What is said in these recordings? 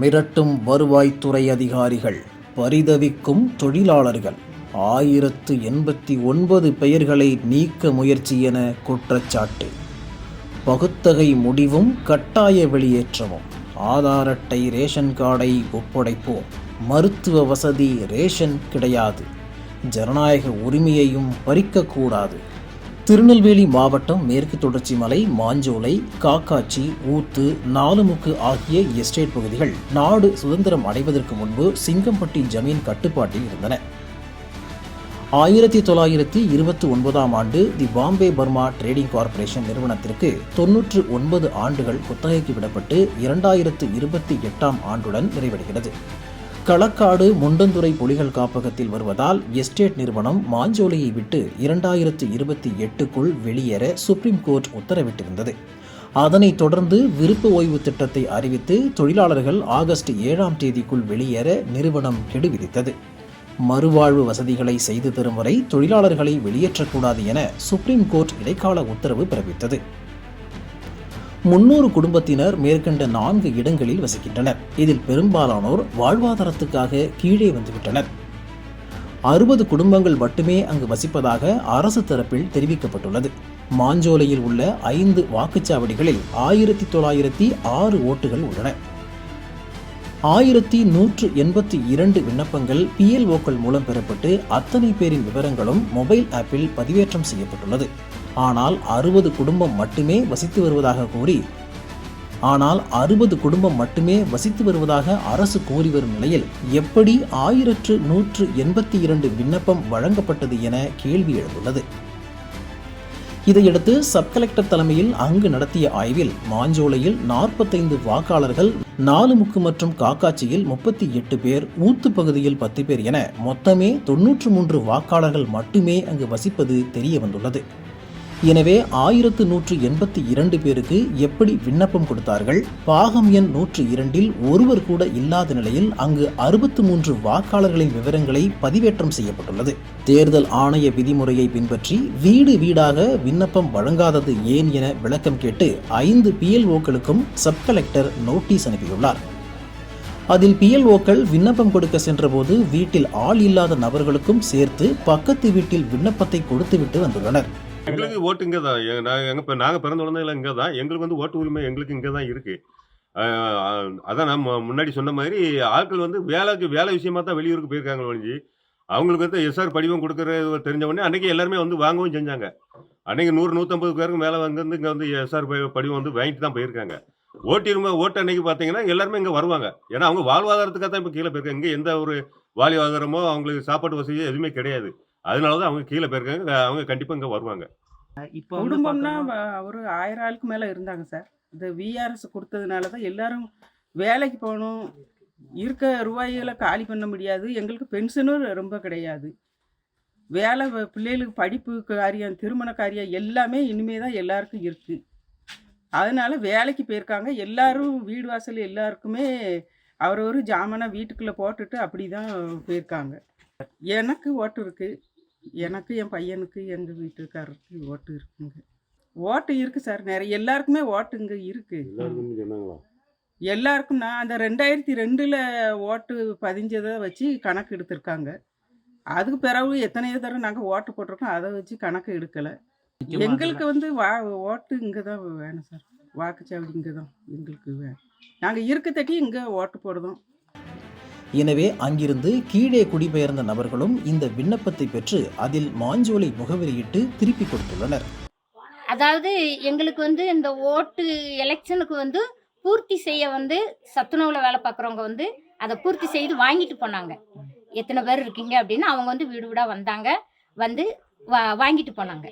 மிரட்டும் வருவாய்த்துறை அதிகாரிகள் பரிதவிக்கும் தொழிலாளர்கள். ஆயிரத்து எண்பத்தி ஒன்பது பெயர்களை நீக்க முயற்சி என குற்றச்சாட்டு. பகுத்தகை முடிவும் கட்டாய வெளியேற்றமும் ஆதார் அட்டை ரேஷன் கார்டை ஒப்படைப்போம். மருத்துவ வசதி ரேஷன் கிடையாது. ஜனநாயக உரிமையையும் பறிக்கக்கூடாது. திருநெல்வேலி மாவட்டம் மேற்கு தொடர்ச்சி மலை மாஞ்சோலை காக்காச்சி ஊத்து நாலுமுக்கு ஆகிய எஸ்டேட் பகுதிகள் நாடு சுதந்திரம் அடைவதற்கு முன்பு சிங்கம்பட்டி ஜமீன் கட்டுப்பாட்டில் இருந்தன. ஆயிரத்தி தொள்ளாயிரத்தி இருபத்தி ஒன்பதாம் ஆண்டு the Bombay Burma trading corporation நிறுவனத்திற்கு தொன்னூற்று ஒன்பது ஆண்டுகள் குத்தகைக்கு விடப்பட்டு இரண்டாயிரத்து இருபத்தி எட்டாம் ஆண்டுடன் நிறைவடைகிறது. களக்காடு முண்டந்துறை புலிகள் காப்பகத்தில் வருவதால் எஸ்டேட் நிறுவனம் மாஞ்சோலையை விட்டு இரண்டாயிரத்து இருபத்தி எட்டுக்குள் வெளியேற சுப்ரீம் கோர்ட் உத்தரவிட்டிருந்தது. அதனைத் தொடர்ந்து விருப்ப ஓய்வு திட்டத்தை அறிவித்து தொழிலாளர்கள் ஆகஸ்ட் ஏழாம் தேதிக்குள் வெளியேற நிறுவனம் கெடு விதித்தது மறுவாழ்வு வசதிகளை செய்து தரும் வரை தொழிலாளர்களை வெளியேற்றக்கூடாது என சுப்ரீம் கோர்ட் இடைக்கால உத்தரவு பிறப்பித்தது. முன்னூறு குடும்பத்தினர் மேற்கண்ட நான்கு இடங்களில் வசிக்கின்றனர். இதில் பெரும்பாலானோர் வாழ்வாதாரத்துக்காக கீழே வந்துவிட்டனர். அறுபது குடும்பங்கள் மட்டுமே அங்கு வசிப்பதாக அரசு தரப்பில் தெரிவிக்கப்பட்டுள்ளது. மாஞ்சோலையில் உள்ள ஐந்து வாக்குச்சாவடிகளில் ஆயிரத்தி தொள்ளாயிரத்தி ஆறு ஓட்டுகள் உள்ளன. ஆயிரத்தி நூற்று எண்பத்தி இரண்டு விண்ணப்பங்கள் பிஎல்ஓக்கள் மூலம் பெறப்பட்டு அத்தனை பேரின் விவரங்களும் மொபைல் ஆப்பில் பதிவேற்றம் செய்யப்பட்டுள்ளது. ஆனால் அறுபது குடும்பம் மட்டுமே வசித்து வருவதாக கூறி ஆனால் அறுபது குடும்பம் மட்டுமே வசித்து வருவதாக அரசு கூறி வரும் நிலையில் எப்படி ஆயிரற்று நூற்று எண்பத்தி இரண்டு விண்ணப்பம் வழங்கப்பட்டது என கேள்வி எழுந்துள்ளது. இதையடுத்து சப் கலெக்டர் தலைமையில் அங்கு நடத்திய ஆய்வில் மாஞ்சோலையில் நாற்பத்தைந்து வாக்காளர்கள் நாலுமுக்கு மற்றும் காக்காட்சியில் முப்பத்தி எட்டு பேர் ஊத்து பகுதியில் பத்து பேர் என மொத்தமே தொன்னூற்று மூன்று வாக்காளர்கள் மட்டுமே அங்கு வசிப்பது தெரிய வந்துள்ளது. எனவே ஆயிரத்து நூற்று எண்பத்தி இரண்டு பேருக்கு எப்படி விண்ணப்பம் கொடுத்தார்கள்? பாகம் எண் நூற்று இரண்டில் ஒருவர் கூட இல்லாத நிலையில் அங்கு அறுபத்து மூன்று வாக்காளர்களின் விவரங்களை பதிவேற்றம் செய்யப்பட்டுள்ளது. தேர்தல் ஆணைய விதிமுறையை பின்பற்றி வீடு வீடாக விண்ணப்பம் வழங்காதது ஏன் என விளக்கம் கேட்டு ஐந்து பிஎல்ஓக்களுக்கும் சப் கலெக்டர் நோட்டீஸ் அனுப்பியுள்ளார். அதில் பிஎல்ஓக்கள் விண்ணப்பம் கொடுக்க சென்றபோது வீட்டில் ஆள் இல்லாத நபர்களுக்கும் சேர்த்து பக்கத்து வீட்டில் விண்ணப்பத்தை கொடுத்துவிட்டு வந்துள்ளனர். எங்களுக்கு ஓட்டு இங்கே தான் எங்க- நாங்க இப்போ நாங்கள் பிறந்த உடனே இங்கே தான் எங்களுக்கு வந்து ஓட்டு உரிமை எங்களுக்கு இங்கே தான் இருக்கு அதான் நான் மு- முன்னாடி சொன்ன மாதிரி ஆட்கள் வந்து வேலைக்கு வேலை விஷயமா தான் வெளியூருக்கு போயிருக்காங்க ஒழிஞ்சு அவங்களுக்கு வந்து எஸ்ஆர் படிவம் கொடுக்குறது தெரிஞ்ச உடனே அன்னைக்கு எல்லாருமே வந்து வாங்கவும் செஞ்சாங்க. அன்னைக்கு நூறு நூற்றம்பது பேருக்கு மேலே வந்து இங்கே வந்து எஸ்ஆர் படிவம் வந்து வாங்கிட்டு தான் போயிருக்காங்க. ஓட்டிருமை ஓட்டு அன்னைக்கு பார்த்தீங்கன்னா எல்லாருமே இங்கே வருவாங்க. ஏன்னா அவங்க வாழ்வாதாரத்துக்காக தான் இப்போ கீழே போயிருக்காங்க. இங்கே எந்த ஒரு வாழ்வாதாரமோ அவங்களுக்கு சாப்பாட்டு வசதியோ எதுவுமே கிடையாது. அதனால தான் அவங்க கீழே போயிருக்காங்க. அவங்க கண்டிப்பாக இங்கே வருவாங்க. இப்போ குடும்பம்னா ஒரு ஆயிரம் ஆளுக்கு மேலே இருந்தாங்க சார். இந்த விஆர்எஸ் கொடுத்ததுனால தான் எல்லாரும் வேலைக்கு போகணும். இருக்க ரூபாய்களை காலி பண்ண முடியாது. எங்களுக்கு பென்ஷனும் ரொம்ப கிடையாது. வேலை வ- பிள்ளைகளுக்கு படிப்பு காரியம் திருமண காரியம் எல்லாமே இனிமே தான் எல்லாருக்கும் இருக்குது அதனால வேலைக்கு போயிருக்காங்க. எல்லாரும் வீடு வாசல் எல்லாருக்குமே அவரவர் ஜாமானை வீட்டுக்குள்ளே போட்டுட்டு அப்படி தான் போயிருக்காங்க. எனக்கு ஓட்டு இருக்குது எனக்கு என் பையனுக்கு எங்கள் வீட்டுக்காரருக்கு ஓட்டு இருக்குங்க. ஓட்டு இருக்குது சார் நிறைய எல்லாருக்குமே ஓட்டு இங்கே இருக்குது சொன்னாங்களா எல்லாருக்கும் நான் அந்த ரெண்டாயிரத்தி ரெண்டில் ஓட்டு பதிஞ்சதை வச்சு கணக்கு எடுத்திருக்காங்க. அதுக்கு பிறகு எத்தனையோ தடவை நாங்கள் ஓட்டு போட்டிருக்கோம் அதை வச்சு கணக்கு எடுக்கலை. எங்களுக்கு வந்து வா ஓட்டு இங்கே தான் வேணும் சார். வாக்குச்சாவடி இங்கே தான் எங்களுக்கு வேணும். நாங்கள் இருக்க தட்டி இங்கே ஓட்டு போடுறோம். எனவே அங்கிருந்து கீழே குடிபெயர்ந்த நபர்களும் இந்த விண்ணப்பத்தை பெற்று அதில் மாஞ்சோலை முகவரியிட்டு திருப்பி கொடுத்துள்ளனர். அதாவது எங்களுக்கு வந்து இந்த ஓட்டு எலெக்ஷனுக்கு வந்து பூர்த்தி செய்ய வந்து சத்துணவுல வேலை பார்க்குறவங்க வந்து அதை பூர்த்தி செய்து வாங்கிட்டு போனாங்க. எத்தனை பேர் இருக்கீங்க அப்படின்னு அவங்க வந்து வீடு வீடா வந்தாங்க. வந்து வா வாங்கிட்டு போனாங்க.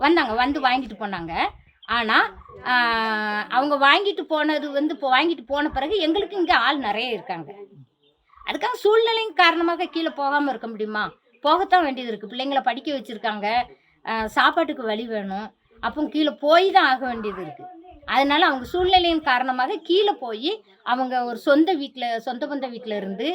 வந்தாங்க வந்து வாங்கிட்டு போனாங்க. ஆனால் அவங்க வாங்கிட்டு போனது வந்து இப்போ வாங்கிட்டு போன பிறகு எங்களுக்கு இங்கே ஆள் நிறைய இருக்காங்க. அதுக்காக சூழ்நிலையின் காரணமாக கீழே போகாமல் இருக்க முடியுமா? போகத்தான் வேண்டியது இருக்குது பிள்ளைங்களை படிக்க வச்சுருக்காங்க. சாப்பாட்டுக்கு வழி வேணும். அப்போ கீழே போய் தான் ஆக வேண்டியது இருக்குது அதனால் அவங்க சூழ்நிலையின் காரணமாக கீழே போய் அவங்க ஒரு சொந்த வீட்டில் சொந்த பந்த வீட்டில் இருந்து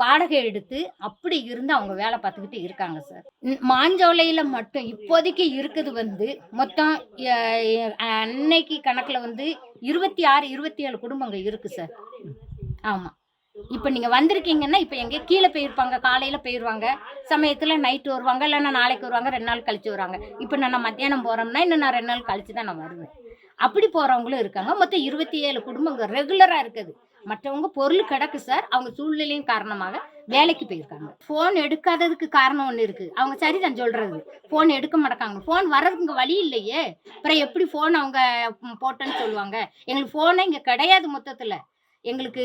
வாடகை எடுத்து அப்படி இருந்து அவங்க வேலை பார்த்துக்கிட்டு இருக்காங்க சார். மாஞ்சோலையில் மட்டும் இப்போதைக்கு இருக்குது வந்து மொத்தம் அன்னைக்கு கணக்கில் வந்து இருபத்தி ஆறு இருபத்தி ஏழு குடும்பங்கள் இருக்குது சார். ஆமாம் இப்போ நீங்கள் வந்திருக்கீங்கன்னா இப்போ எங்கே கீழே போயிருப்பாங்க காலையில் போயிடுவாங்க சமயத்தில் நைட்டு வருவாங்க இல்லைன்னா நாளைக்கு வருவாங்க ரெண்டு நாள் கழிச்சு வருவாங்க. இப்போ நான் மத்தியானம் போகிறோம்னா இன்னும் நான் ரெண்டு நாள் கழிச்சு தான் நான் வருவேன். அப்படி போகிறவங்களும் இருக்காங்க. மொத்தம் இருபத்தி ஏழு குடும்பங்கள் ரெகுலராக இருக்குது. மற்றவங்க பொருள் கிடக்கு சார். அவங்க சூழ்நிலையும் காரணமாக வேலைக்கு போயிருக்காங்க. ஃபோன் எடுக்காததுக்கு காரணம் ஒன்று இருக்குது அவங்க சரிதான் சொல்கிறது ஃபோன் எடுக்க மாட்டாங்க ஃபோன் வர்றதுக்கு இங்கே வழி இல்லையே. அப்புறம் எப்படி ஃபோன் அவங்க போட்டேன்னு சொல்லுவாங்க? எங்களுக்கு ஃபோனே இங்கே கிடையாது மொத்தத்தில். எங்களுக்கு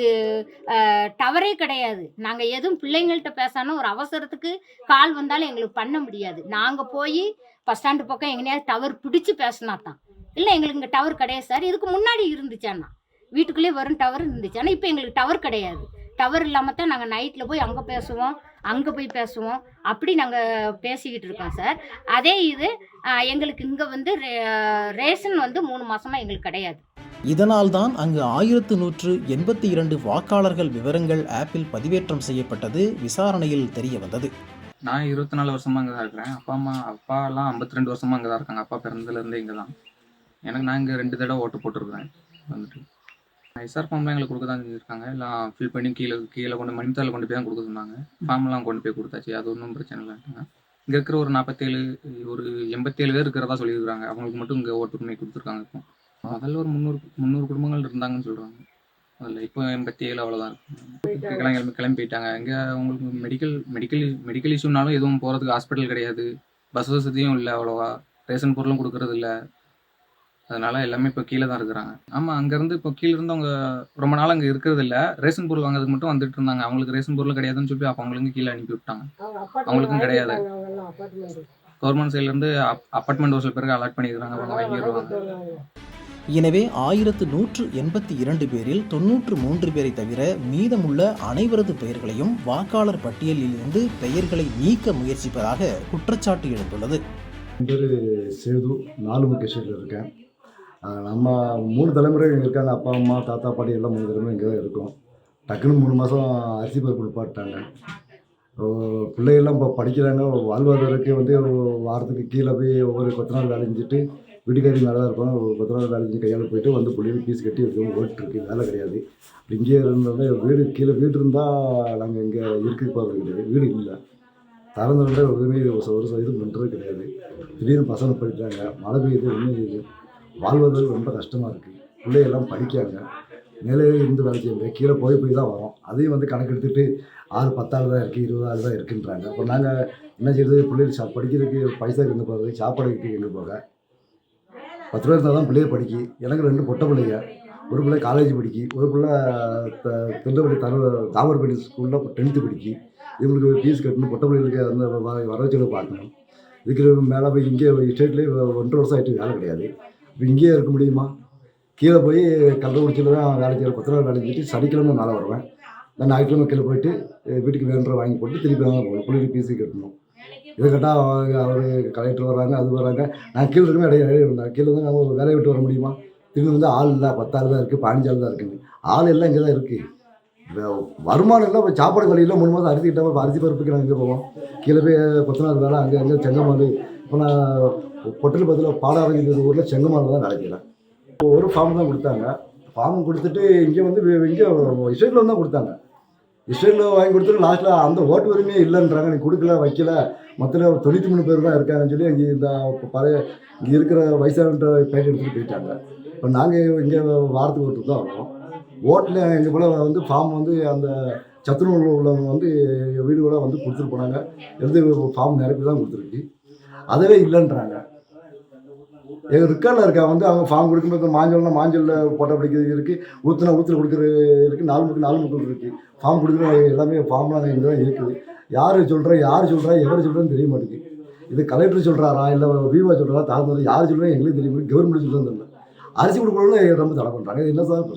டவரே கிடையாது. நாங்கள் எதுவும் பிள்ளைங்கள்ட்ட பேசணும் ஒரு அவசரத்துக்கு கால் வந்தாலும் எங்களுக்கு பண்ண முடியாது. நாங்கள் போய் பஸ் ஸ்டாண்டு பக்கம் எங்கேயாவது டவர் பிடிச்சி பேசினா தான். இல்லை எங்களுக்கு இங்கே டவர் கிடையாது சார். இதுக்கு முன்னாடி இருந்துச்சேன்னா வீட்டுக்குள்ளேயே வரும் டவர் இருந்துச்சு. ஆனால் இப்போ எங்களுக்கு டவர் கிடையாது. டவர் இல்லாமல் தான் நாங்கள் நைட்டில் போய் அங்கே பேசுவோம் அங்கே போய் பேசுவோம். அப்படி நாங்கள் பேசிக்கிட்டு இருக்கோம் சார் அதே இது எங்களுக்கு இங்கே வந்து ரே- ரேஷன் வந்து மூணு மாசமா எங்களுக்கு கிடையாது. இதனால்தான் அங்கு ஆயிரத்து நூற்று எண்பத்தி இரண்டு வாக்காளர்கள் விவரங்கள் ஆப்பில் பதிவேற்றம் செய்யப்பட்டது விசாரணையில் தெரிய வந்தது. நான் இருபத்தி நாலு வருஷமா அங்கே தான் இருக்கிறேன். அப்பா அம்மா அப்பா எல்லாம் ஐம்பத்தி ரெண்டு வருஷமா அங்கே தான் இருக்காங்க. அப்பா பிறந்ததுலேருந்தே இங்கே தான் எனக்கு நான் இங்கே ரெண்டு தடவை ஓட்டு போட்டிருக்கிறேன். வந்துட்டு. எஸ்ஆர் ஃபார்ம்லாம் எங்களுக்கு கொடுக்க தான் செஞ்சுருக்காங்க. எல்லாம் ஃபில் பண்ணி கீழே கீழே கொண்டு மணித்தாளில் கொண்டு போய் தான் கொடுக்க சொன்னாங்க. ஃபார்ம்லாம் கொண்டு போய் கொடுத்தாச்சு. அது ஒன்றும் பிரச்சனை இல்லைங்க இங்கே இருக்கிற ஒரு நாற்பத்தேழு ஒரு எண்பத்தேழு பேர் இருக்கிறதா சொல்லியிருக்காங்க அவங்களுக்கு மட்டும் இங்கே ஓட்டு உரிமை கொடுத்துருக்காங்க இப்போ. முதல்ல ஒரு முந்நூறு முந்நூறு குடும்பங்கள் இருந்தாங்கன்னு சொல்கிறாங்க அதில் இப்போ எண்பத்தி ஏழு அவ்வளோதான் இருக்கு கிளம்பி கிளம்பி போயிட்டாங்க. இங்கே உங்களுக்கு மெடிக்கல் மெடிக்கல் மெடிக்கல் இஷ்யூனாலும் எதுவும் போகிறதுக்கு ஹாஸ்பிட்டல் கிடையாது. பஸ் வசதியும் இல்லை அவ்வளோவா. ரேஷன் பொருளும் கொடுக்கறது இல்லை. அதனால எல்லாமே இப்போ கீழே தான் இருக்கிறாங்க. ஆமாம் அங்கேருந்து இப்போ கீழே இருந்து அவங்க ரொம்ப நாள் அங்கே இருக்கிறது இல்லை ரேஷன் பொருள் வாங்குறதுக்கு மட்டும் வந்துட்டு இருந்தாங்க. அவங்களுக்கு ரேஷன் பொருள் கிடையாதுன்னு சொல்லி அப்போ அவங்களுக்கு கீழே அனுப்பி விட்டாங்க. அவங்களுக்கும் கிடையாது. கவர்மெண்ட் சைட்லேருந்து அப்பார்ட்மெண்ட் ஒரு சில பேருக்கு அலாட் பண்ணியிருக்காங்க அவங்க வாங்கிடுவாங்க எனவே ஆயிரத்து நூற்று எண்பத்தி இரண்டு பேரில் தொன்னூற்று மூன்று பேரை தவிர மீதமுள்ள அனைவரது பெயர்களையும் வாக்காளர் பட்டியலில் இருந்து பெயர்களை நீக்க முயற்சிப்பதாக குற்றச்சாட்டு எழுந்துள்ளது. பேர் சேது நாலு முகேஸ்வரில் இருக்கேன். நம்ம மூணு தலைமுறை இங்கே இருக்காங்க. அப்பா அம்மா தாத்தா பாட்டி எல்லாம் மூணு தலைமுறை இங்கே தான் இருக்கோம். டக்குன்னு மூணு மாதம் அரிசி பருப்பு நிப்பாட்டாங்க பிள்ளைகள்லாம் இப்போ படிக்கிறாங்க. வாழ்வாதாரத்துக்கு வந்து வாரத்துக்கு கீழே போய் ஒவ்வொரு கொத்த நாள் வேலை செஞ்சுட்டு வீட்டுக்காரி மேலே தான் இருப்பாங்க. ஒரு கொத்த நாள் வேலை செஞ்சு கையால் போயிட்டு வந்து பிள்ளைங்க ஃபீஸ் கட்டி இருக்கோம் ஓட்டுருக்கு வேலை கிடையாது. அப்படி இங்கேயே இருந்தாலே வீடு கீழே வீடு இருந்தால் நாங்கள் இங்கே இருக்குது போகிறது கிடையாது. வீடு இல்லை. திறந்துட்டு எதுவுமே ஒரு ஒரு இது பண்ணுறது கிடையாது. திடீர்னு பசங்க படிக்கிறாங்க. மழை பெய்யுது ஒன்றும் வாழ்வது வாழ்வதற்கு ரொம்ப கஷ்டமாக இருக்குது பிள்ளைகள்லாம் படிக்காங்க. மேலே இருந்து வேலை செய்ய முடியாது கீழே போய் போய் தான் வரோம். அதையும் வந்து கணக்கெடுத்துட்டு ஆறு பத்தாள் தான் இருக்குது இருபது ஆள் தான் இருக்குன்றாங்க. அப்போ நாங்கள் என்ன செய்யறது? பிள்ளைகள் சா படிக்கிறதுக்கு பைசா எங்கே போகிறது சாப்பாடுக்கு எங்கே போக. பத்து ரூபா இருந்தால் தான் பிள்ளைய படிக்கி. எனக்கு ரெண்டு பொட்டை பிள்ளைங்க. ஒரு பிள்ளை காலேஜ் படிக்கி. ஒரு பிள்ளை திருந்தபடி தர தாமரப்பட்டி ஸ்கூலில் டென்த்து படிக்கி. இவங்களுக்கு ஃபீஸ் கட்டணும் பொட்டை பிள்ளைகளுக்கு அந்த வ- வர வச்சு பார்க்கணும். இதுக்கு மேலே போய் இங்கே ஸ்டேட்லேயே ஒன்றரை வருஷம் ஆகிட்டு வேலை கிடையாது. இங்கேயே இருக்க முடியுமா? கீழே போய் கள்ளக்குறிச்சியில் தான் வேலை செய்கிற பத்து ரூபா வேலை செஞ்சுட்டு சனிக்கிழமை மேலே வருவேன். நான் ஞாயிற்றுக்கிழமை கீழே போயிட்டு வீட்டுக்கு வேணுன்ற வாங்கி போட்டு திருப்பி தான் போகணும். பிள்ளைக்கு ஃபீஸு கட்டணும். இதை கேட்டால் அவர் கலெக்டர் வராங்க அது வராங்க. நான் கீழே இருக்கவே இடையே இடையே இருந்தேன் கீழே தான் நம்ம வேலையை விட்டு வர முடியுமா? திரும்பி வந்து ஆள் இல்லை பத்தாள் தான் இருக்குது பதினஞ்சாள் தான் இருக்குங்க ஆள் எல்லாம் இங்கே தான் இருக்குது வருமானம் இல்லை இப்போ சாப்பாடு வழியில் மூணு மாதம் அரிசி கிட்ட அரிசி பருப்புக்கு நாங்கள் இங்கே போவோம். கீழே போய் கொத்தனார் வேலை அங்கே அங்கே செங்கமால் இப்போ நான் பொட்டல் பத்தில் பாடாரஞ்சு ஊரில் செங்கமாவில் தான் நினைக்கிறேன் ஒரு ஃபார்ம் தான் கொடுத்தாங்க. ஃபார்ம் கொடுத்துட்டு இங்கே வந்து இங்கே இஸ்ரேலில் தான் கொடுத்தாங்க. இஸ்ரேலில் வாங்கி கொடுத்துட்டு லாஸ்ட்டில் அந்த ஓட்டு உரிமையே இல்லைன்றாங்க. நீ கொடுக்கல வைக்கல. மொத்தத்தில் தொண்ணூற்றி மூணு பேர் தான் இருக்காங்கன்னு சொல்லி இங்கே இந்த பழைய இங்கே இருக்கிற வயசானன்ற பேட்டி எடுத்துகிட்டு போயிட்டாங்க. இப்போ நாங்கள் இங்கே வாரத்துக்கு ஒருத்தர் தான் வரோம். ஓட்டில் எங்கள் போல் வந்து ஃபார்ம் வந்து அந்த சத்துணவு உள்ளவங்க வந்து வீடு கூட வந்து கொடுத்துட்டு போனாங்க. எழுதி ஃபார்ம் நிரப்பி தான் கொடுத்துருக்கு. அதவே இல்லைன்றாங்க. எங்கள் ரிக்கார்டில் இருக்கா வந்து அவங்க ஃபார்ம் கொடுக்கும்போது மாஞ்சல்னா மாஞ்சலில் போட்டோ பிடிக்கிறது இருக்குது ஊற்றுனா ஊற்றுல கொடுக்குறது இருக்குது நாலு முக்கு நாலு முக்கு இருக்குது ஃபார்ம் கொடுக்குற எல்லாமே ஃபார்ம்லாம் இங்கே தான் இருக்குது. யார் சொல்கிறா யார் சொல்கிறா எவர் சொல்கிறேன்னு தெரிய மாட்டேங்குது. இது கலெக்டர் சொல்கிறாரா இல்லை விவோ சொல்கிறாரா தாழ்ந்தது யார் சொல்கிறா எங்களுக்கு தெரிய மாட்டேங்குது. கவர்மெண்ட் சொல்கிறது தெரியல. அரிசி கொடுக்குறவங்களும் ரொம்ப தடை பண்ணுறாங்க என்ன சார்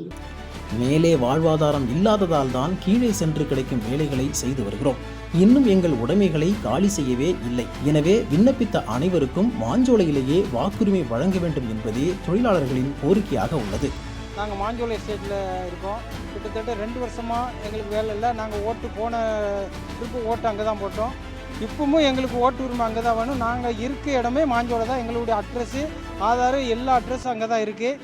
மேலே வாழ்வாதாரம் இல்லாததால் தான் கீழே சென்று கிடைக்கும் வேலைகளை செய்து வருகிறோம். இன்னும் எங்கள் உடைமைகளை காலி செய்யவே இல்லை. எனவே விண்ணப்பித்த அனைவருக்கும் மாஞ்சோலையிலேயே வாக்குரிமை வழங்க வேண்டும் என்பதே தொழிலாளர்களின் கோரிக்கையாக உள்ளது. நாங்கள் மாஞ்சோலை ஸ்டேட்டில் இருக்கோம். கிட்டத்தட்ட ரெண்டு வருஷமாக எங்களுக்கு வேலை இல்லை. நாங்கள் ஓட்டு போன ட்ரிப்பு ஓட்டு அங்கே தான் போட்டோம். இப்பவும் எங்களுக்கு ஓட்டு உரிமை அங்கே தான் வேணும். நாங்கள் இருக்க இடமே மாஞ்சோலை தான். எங்களுடைய அட்ரஸ்ஸு ஆதார் எல்லா அட்ரஸும் அங்கே தான் இருக்குது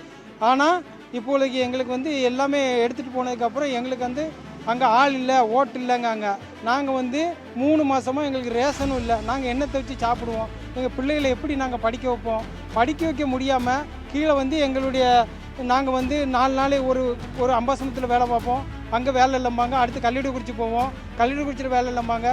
ஆனால் இப்போதைக்கு எங்களுக்கு வந்து எல்லாமே எடுத்துகிட்டு போனதுக்கப்புறம் எங்களுக்கு வந்து அங்கே ஆள் இல்லை ஓட்டு இல்லைங்க அங்கே நாங்கள் வந்து மூணு மாதமாக எங்களுக்கு ரேஷனும் இல்லை. நாங்கள் என்னத்தை வச்சு சாப்பிடுவோம். எங்கள் பிள்ளைகளை எப்படி நாங்கள் படிக்க வைப்போம்? படிக்க வைக்க முடியாமல் கீழே வந்து எங்களுடைய நாங்கள் வந்து நாலு நாள் ஒரு ஒரு அம்பாசனத்தில் வேலை பார்ப்போம். அங்கே வேலை இல்லைம்பாங்க. அடுத்து கல்லூரி போவோம். கல்லூரி வேலை இல்லைம்பாங்க.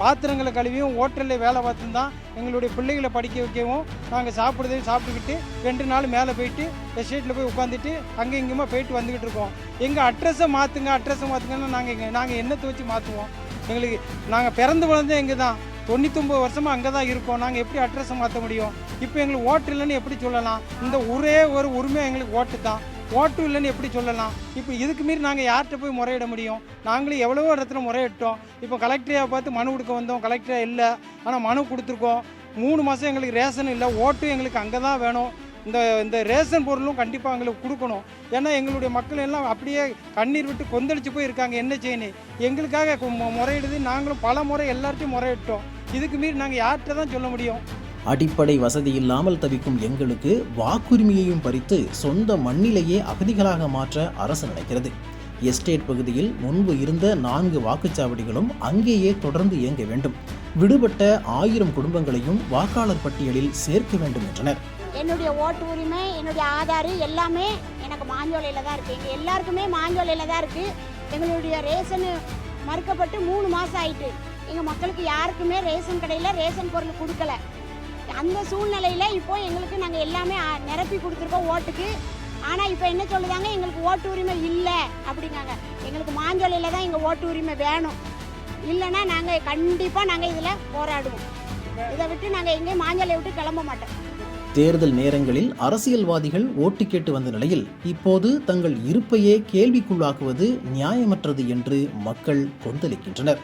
பாத்திரங்களை கழுவியும் ஹோட்டலில் வேலை பார்த்து தான் எங்களுடைய பிள்ளைகளை படிக்க வைக்கவும். நாங்கள் சாப்பிட்றதையும் சாப்பிட்டுக்கிட்டு ரெண்டு நாள் மேலே போயிட்டு எஸ்டேட்டில் போய் உட்காந்துட்டு அங்கே இங்கேயுமா போயிட்டு வந்துக்கிட்டு இருக்கோம். எங்கள் அட்ரஸை மாற்றுங்க அட்ரஸை மாற்றுங்கன்னா நாங்கள் எங்கள் நாங்கள் என்னத்தை வச்சு மாற்றுவோம் எங்களுக்கு நாங்கள் பிறந்து வளர்ந்தே இங்கே தான் தொண்ணூத்தொம்பது வருஷமாக அங்கே தான் இருக்கோம். நாங்கள் எப்படி அட்ரஸை மாற்ற முடியும்? இப்போ எங்களுக்கு ஓட்டு இல்லைன்னு எப்படி சொல்லலாம்? இந்த ஒரே ஒரு உரிமை எங்களுக்கு ஓட்டு தான். ஓட்டு இல்லைன்னு எப்படி சொல்லலாம்? இப்போ இதுக்கு மீறி நாங்கள் யார்கிட்ட போய் முறையிட முடியும்? நாங்களும் எவ்வளவோ இடத்துல முறையிட்டோம். இப்போ கலெக்டரையை பார்த்து மனு கொடுக்க வந்தோம். கலெக்டரே இல்லை. ஆனால் மனு கொடுத்துருக்கோம். மூணு மாதம் எங்களுக்கு ரேஷன் இல்லை. ஓட்டும் எங்களுக்கு அங்கே தான் வேணும். இந்த இந்த ரேஷன் பொருளும் கண்டிப்பாக எங்களுக்கு கொடுக்கணும். ஏன்னா எங்களுடைய மக்கள் எல்லாம் அப்படியே கண்ணீர் விட்டு கொந்தளிச்சு போய் இருக்காங்க என்ன செய்யணும்? எங்களுக்காக முறையிடுது. நாங்களும் பல முறை எல்லார்ட்டையும் முறையிட்டோம். இதுக்கு மீறி நாங்கள் யார்கிட்ட தான் சொல்ல முடியும்? அடிப்படை வசதி இல்லாமல் தவிக்கும் எங்களுக்கு வாக்குரிமையையும் பறித்து சொந்த மண்ணிலேயே அகதிகளாக மாற்ற அரசு நினைக்கிறது எஸ்டேட் பகுதியில் முன்பு இருந்த நான்கு வாக்குச்சாவடிகளும் அங்கேயே தொடர்ந்து இயங்க வேண்டும். விடுபட்ட ஆயிரம் குடும்பங்களையும் வாக்காளர் பட்டியலில் சேர்க்க வேண்டும் என்றனர். என்னுடைய ஓட்டு உரிமை என்னுடைய ஆதார் எல்லாமே எனக்கு மாஞ்சோலையில் தான் இருக்குது எங்கள் எல்லாருக்குமே மாஞ்சோலையில் தான் இருக்குது எங்களுடைய ரேஷனு மறுக்கப்பட்டு மூணு மாதம் ஆயிட்டு. எங்கள் மக்களுக்கு யாருக்குமே ரேஷன் கடையில் ரேஷன் பொருள் கொடுக்கல. அந்த சூழ்நிலையில் இப்போ எங்களுக்கு நாங்கள் எல்லாமே நிரப்பி கொடுத்துருக்கோம் ஓட்டுக்கு. ஆனால் இப்போ என்ன சொல்லுதாங்க? எங்களுக்கு ஓட்டு உரிமை இல்லை அப்படிங்காங்க. எங்களுக்கு மாஞ்சோலையில் தான் எங்கள் ஓட்டு உரிமை வேணும். இல்லைன்னா நாங்கள் கண்டிப்பாக நாங்கள் இதில் போராடுவோம். இதை விட்டு நாங்கள் எங்கேயும் மாஞ்சோலையை விட்டு கிளம்ப மாட்டோம். தேர்தல் நேரங்களில் அரசியல்வாதிகள் ஓட்டு கேட்டு வந்த நிலையில் இப்போது தங்கள் இருப்பையே கேள்விக்குள்ளாக்குவது நியாயமற்றது என்று மக்கள் கொந்தளிக்கின்றனர்.